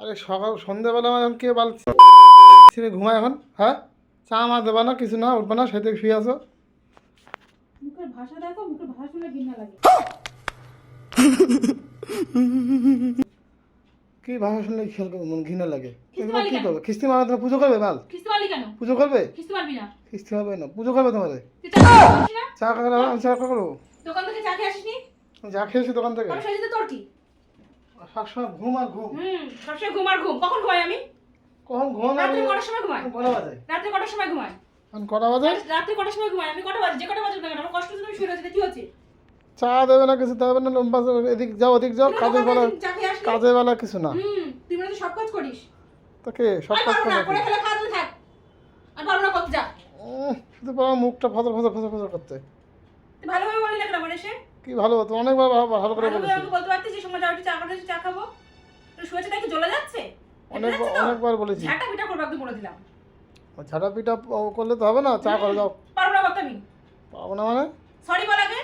আরে সকাল সন্ধ্যেবেলা আমার এখন কে বাল ছেড়ে ঘুমায় এখন? হ্যাঁ? চা মা দেবা না কিছু না উঠবে না সেদিকে শুয়ে আছো। মুখের ভাষা দেখো মুখের ভাষা শুনে ঘৃণা লাগে। কি ভাষা শুনলে খেয়াল করবে ঘৃণা লাগে। কি? করবে? খিস্তি মারা তোমার পুজো করবে বাল? পুজো করবে? খিস্তি না। হবে না পুজো করবে তোমারে। চা আমি চা করব দোকান থেকে চা খেয়ে আসিস যা খেয়েছি দোকান থেকে। তোর কি? সবসময় ঘুম আর ঘুম। হুম সবসময় ঘুম আর ঘুম। কখন ঘুমাই আমি? কখন ঘুম রাত্রে কটার সময় ঘুমাই? কটা বাজে? রাত্রে কটার সময় ঘুমাই? এখন কটা বাজে? রাত্রে কটার সময় ঘুমাই? আমি কটা বাজে? যে কটা বাজে না আমার কষ্ট তুমি শুয়ে রয়েছে কি হচ্ছে? চা দেবে না কিছু দেবে না লম্বা এদিক যাও ওদিক যাও দোকান বেলা কাজের বেলা কিছু না। হুম তুই মনে সব কাজ করিস। তাকে সব কাজ করে করে ফেলে খাওয়া থাক। আর পারব না করতে যা পরে মুখটা ফসর ফজর ফসর ফসর করতে। ভালোভাবে বললি না কেন আমার এসে? কি ভালো হতো অনেকবার ভালো- করে বলেছি। আমাকে বলতে পারতিস যে সময় যাও একটু চা খাব চা খাব। তুই শুয়েছে দেখি জ্বলে যাচ্ছে? অনেকবার অনেকবার বলেছি। ঝাঁটা পিঠা করব একদম বলে দিলাম। ঝাড়া পিঠা করলে তো হবে না? চা করে যাও। পারব না করতে আমি পাবো না মানে? সরি বল আগে।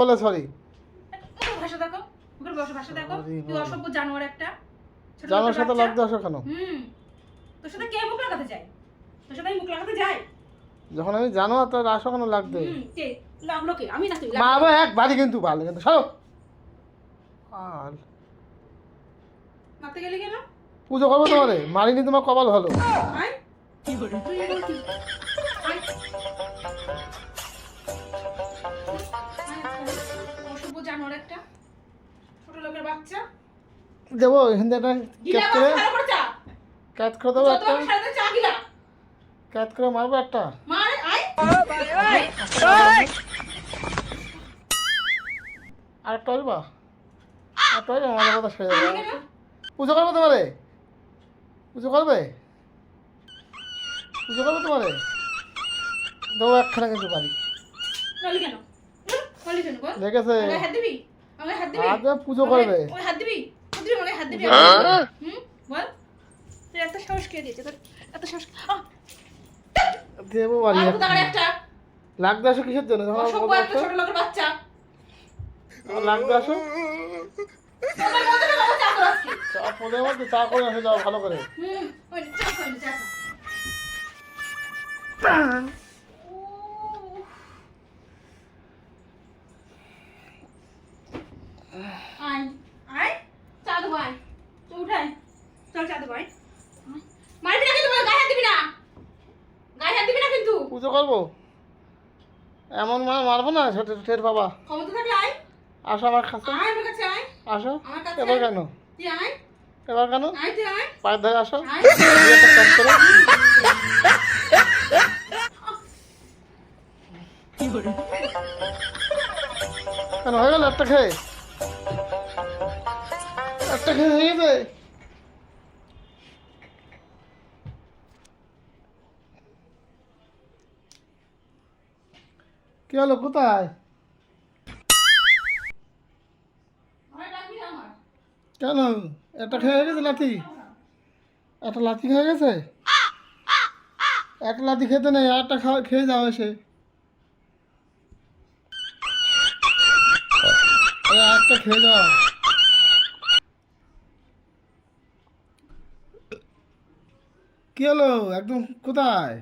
বলে সরি ভাষা দেখো ভাষা ভাষা দেখো। তুই বাবা। অসভ্য জানোয়ার একটা সাথে। লাগতে আসো কেন? হুম। তোর সাথে কে মুখ লাগাতে চায় তোর সাথে আমি মুখ লাগাতে যাই? যখন আমি জানো তার আসো কেন হুম কে? লাগল আমি না তুই মা আবার এক বাড়ি কিন্তু ভালো কিন্তু সরো আর মারতে গেলি কেন? পুজো করব তোমারে মারিনি তোমার কপাল ভালো। জানোয়ার একটা ছোট লোকের বাচ্চা। দেবো এখান থেকে একটা ক্যাচ করে। ক্যাচ দেবো একটা। ক্যাচ করে মারবো একটা। মার। আর একটা আসবা আর একটা আসবা কথা সেরে যাবে পুজো করবে তোমারে? পুজো করবে? পুজো করবে তোমারে? দেবো একখানা কিন্তু বাড়ি। হাত দিবি? পুজো করবে। হাত দিবি? হাত দিবি আমাকে হাত দিবি। হুম? বল। তুই এত সাহস কে দিয়েছে? তোর এত সাহস দেবো বাড়ি আর একটা। লাগতে আসো কিসের জন্য? ছোট লোকের বাচ্চা। লাগতে আসো মধ্যে চা মধ্যে করে আসে যাও ভালো করে। হুম ওই নে, চা খা, ওই নে, চা খা। উহ। আয় আয় চা দেবো আয় তো উঠাই চল চা দেবো আয় আয়। মারবি না কিন্তু বলে, গায়ে হাত দিবি না গায়ে হাত দিবি না কিন্তু পুজো করব। এমন মা মারবো না ছোট ঠের বাবা। আসো আমার কাছে। আসো। এবার কেন? এবার কেন? পায়ের ধারে আসো। কেন হয়ে গেল একটা খেয়ে? একটা খেয়ে হয়ে গেছে কি হলো, কোথায়? কেন? একটা খেয়ে গেছে লাথি একটা লাথি খেয়ে গেছে? একটা লাথি খেতে নেই আরটা খাওয়া খেয়ে যাও এসে একটা খেয়ে যাও। কি হলো? একদম কোথায়?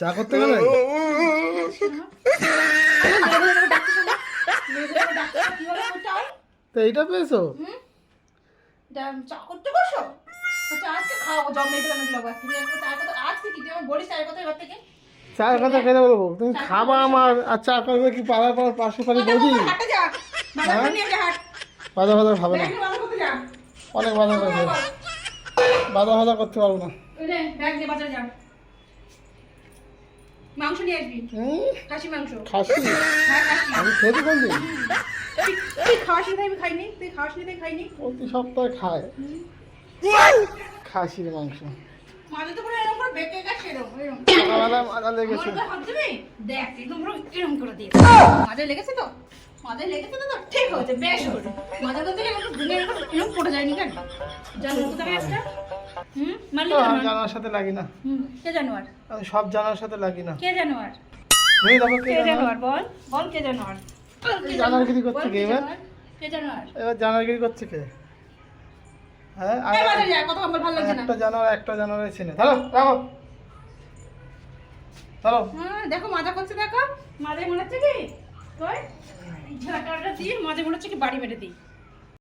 চা করতে গেলে তো এইটা পেয়েছ চা চায়ের কথা খেতে বলব তুমি খাবা আমার আর চা করবে কি পাড়ার পাড়ার পাশে পাড়ি যা হাট বাজার বাজার খাবে না নিয়ে বাজার করতে অনেক বাজার বাজার করতে পারব না ওই নে ব্যাগ নিয়ে বাজারে যা মাংস নিয়ে আসবি। খাসি মাংস। খাসি? হ্যাঁ আমি খেতে কোন তুই খাওয়াস নি আমি খাইনি তুই খাওয়াস নি খাইনি। প্রতি সপ্তাহে খায়। খাসির মাংস। মাঝে তো পুরো এরকম করে বেঁকে গেছে এরকম এরকম। মাজা লেগেছে? দেখ একদম পুরো এরকম করে দিয়ে। মাঝে লেগেছে তো? মাঝে লেগেছে তো ঠিক হয়েছে বেশ হয়েছে মাঝে তো এরকম এরকম পড়ে যায়নি কেন? জানো কোথায় একটা হুম? মারলি তো কেন? আমি জানার সাথে লাগি না। হুম কে জানোয়ার? সব জানার সাথে লাগি না। কে জানোয়ার? ভেবে দেখো কে কে জানোয়ার। বল? বল কে জানোয়ার? বল কে জানোয়ার? গিরি বল করছে কে এবার? কে জানোয়ার? এবার জানারগিরি করছে কে? হ্যাঁ আর এই বাজারে যা কথা আমার ভালো লাগছে না। একটা জানোয়ার একটা জানোয়ার চিনে। ধরো রাখো। ধরো। হ্যাঁ দেখো মজা করছে দেখো। মাঝে মনে হচ্ছে কি? কই? ঝাঁটাটা দিয়ে মাঝে মনে হচ্ছে কি বাড়ি মেরে দিই।